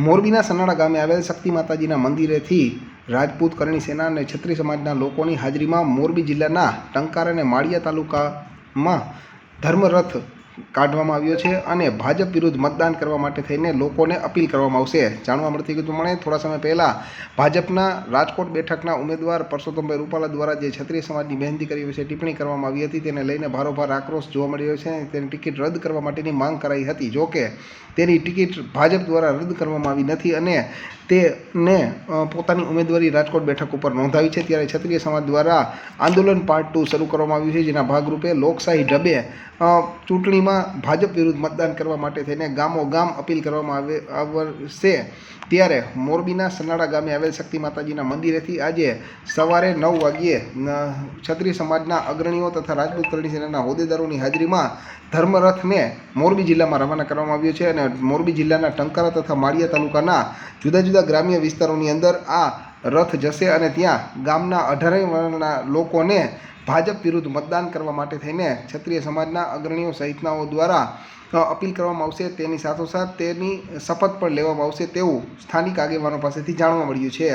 મોરબીના સનાડા ગામે આવેલ શક્તિ માતાજીના મંદિરેથી રાજપૂત કરણી સેના અને છત્રી સમાજના લોકોની હાજરીમાં મોરબી જિલ્લાના ટંકાર અને માળિયા તાલુકામાં ધર્મરથ કાઢવામાં આવ્યો છે અને ભાજપ વિરુદ્ધ મતદાન કરવા માટે થઈને લોકોને અપીલ કરવામાં આવશે. જાણવા મળતી હતું મને થોડા સમય પહેલાં ભાજપના રાજકોટ બેઠકના ઉમેદવાર પરસોત્તમભાઈ રૂપાલા દ્વારા જે ક્ષત્રિય સમાજની મહેંદી કરી વિશે ટિપ્પણી કરવામાં આવી હતી. તેને લઈને ભારોભાર આક્રોશ જોવા મળ્યો છે તેની ટિકિટ રદ કરવા માટેની માંગ કરાઈ હતી. જોકે તેની ટિકિટ ભાજપ દ્વારા રદ કરવામાં આવી નથી અને તેને પોતાની ઉમેદવારી રાજકોટ બેઠક ઉપર નોંધાવી છે. ત્યારે ક્ષત્રિય સમાજ દ્વારા આંદોલન પાર્ટ ટુ શરૂ કરવામાં આવ્યું છે જેના ભાગરૂપે લોકશાહી ઢબે અ, ચૂંટણીમાં ભાજપ વિરુદ્ધ મતદાન કરવા માટે થઈને ગામો ગામ અપીલ કરવામાં આવે, આવશે. ત્યારે મોરબીના સનાળા ગામે આવેલ શક્તિ માતાજીના મંદિરેથી આજે સવારે નવ વાગ્યે છત્રી સમાજના અગ્રણીઓ તથા રાજપૂત કરણી સેનાના હોદ્દેદારોની હાજરીમાં ધર્મરથને મોરબી જિલ્લામાં રવાના કરવામાં આવ્યો છે અને મોરબી જિલ્લાના ટંકારા તથા માળિયા તાલુકાના જુદા જુદા ગ્રામ્ય વિસ્તારોની અંદર આ રથ જશે અને ત્યાં ગામના અઢારે વર્ણના લોકોને ભાજપ વિરુદ્ધ મતદાન કરવા માટે થઈને ક્ષત્રિય સમાજના અગ્રણીઓ સહિતનાઓ દ્વારા અપીલ કરવામાં આવશે. તેની સાથોસાથ તેની શપથ પણ લેવામાં આવશે તેવું સ્થાનિક આગેવાનો પાસેથી જાણવા મળ્યું છે.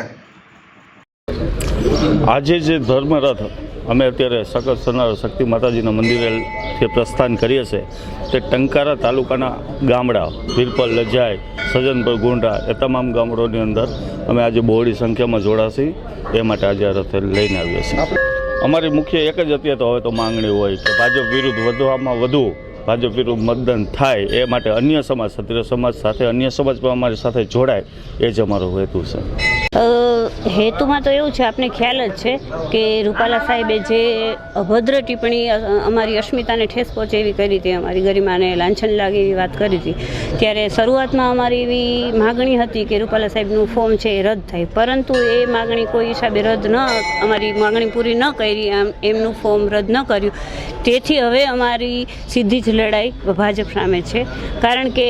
આજે જે ધર્મરથ, અમે અત્યારે સકત સનાર શક્તિ માતાજીના મંદિરેથી પ્રસ્થાન કરીએ છીએ તે ટંકારા તાલુકાના ગામડા, વીરપલ લજાય સજનપર ગુંડા એ તમામ ગામડોની અંદર અમે આજે બહોળી સંખ્યામાં જોડાશી. એ માટે આજે રથ લઈને આવીએ છીએ. અમારી મુખ્ય એક જ અત્યારે તો હવે તો માંગણી હોય કે ભાજપ વિરુદ્ધ વધવામાં વધુ ભાજપ વિરુદ્ધ મતદાન થાય એ માટે અન્ય સમાજ, ક્ષત્રિય સમાજ સાથે, અન્ય સમાજ પણ અમારી સાથે જોડાય, એ જ અમારો હેતુ છે. હેતુમાં તો એવું છે, આપને ખ્યાલ જ છે કે રૂપાલા સાહેબે જે અભદ્ર ટિપ્પણી અમારી અસ્મિતાને ઠેસ પહોંચે એવી કરી હતી, અમારી ગરિમાને લાંછન લાગે એવી વાત કરી હતી, ત્યારે શરૂઆતમાં અમારી એવી માગણી હતી કે રૂપાલા સાહેબનું ફોર્મ છે એ રદ થાય. પરંતુ એ માગણી કોઈ હિસાબે રદ ન, અમારી માગણી પૂરી ન કરી એમનું ફોર્મ રદ ન કર્યું. તેથી હવે અમારી સીધી જ લડાઈ ભાજપ સામે છે. કારણ કે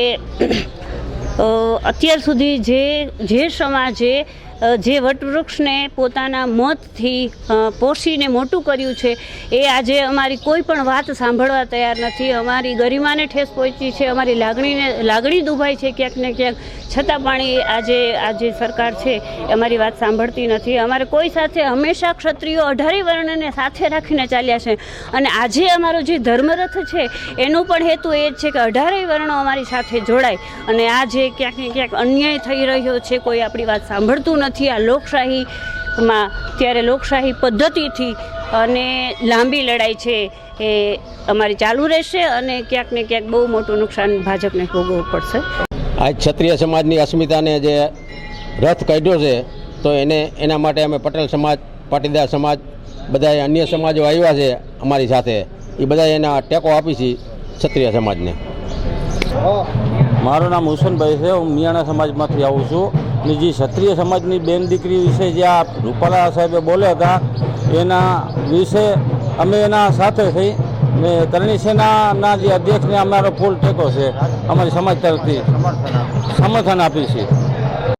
અત્યાર સુધી જે જે સમાજે જે વટવૃક્ષને પોતાના મતથી પોષીને મોટું કર્યું છે, એ આજે અમારી કોઈ પણ વાત સાંભળવા તૈયાર નથી. અમારી ગરિમાને ઠેસ પહોંચી છે, અમારી લાગણીને, લાગણી દુભાઈ છે ક્યાંક ને ક્યાંક. છતાં પણ આજે આજે સરકાર છે અમારી વાત સાંભળતી નથી. અમારે કોઈ સાથે હંમેશા ક્ષત્રિયો અઢારે વર્ણને સાથે રાખીને ચાલ્યા છે. અને આજે અમારો જે ધર્મરથ છે, એનો પણ હેતુ એ જ છે કે અઢારેય વર્ણો અમારી સાથે જોડાય. અને આ જે ક્યાંક ને ક્યાંક અન્યાય થઈ રહ્યો છે, કોઈ આપણી વાત સાંભળતું નથી આ લોકશાહીમાં ત્યારે લોકશાહી પદ્ધતિથી અને લાંબી લડાઈ છે એ અમારી ચાલુ રહેશે અને ક્યાંક ને ક્યાંક બહુ મોટું નુકસાન ભાજપને ભોગવવું પડશે. આજ ક્ષત્રિય સમાજની અસ્મિતાને જે રથ કાઢ્યો છે તો એને એના માટે અમે પટેલ સમાજ પાટીદાર સમાજ બધા અન્ય સમાજો આવ્યા છે અમારી સાથે. એ બધા એના ટેકો આપી છે ક્ષત્રિય સમાજને. મારું નામ હુસનભાઈ છે હું મિયાણા સમાજમાંથી આવું છું. અને જે ક્ષત્રિય સમાજની બેન દીકરી વિશે જે આ રૂપાલા સાહેબે બોલ્યા હતા એના વિશે અમે એના સાથે થઈ ને કરણી સેનાના જે અધ્યક્ષને અમારો ફૂલ ટેકો છે અમારી સમાજ તરફથી સમર્થન આપી છે.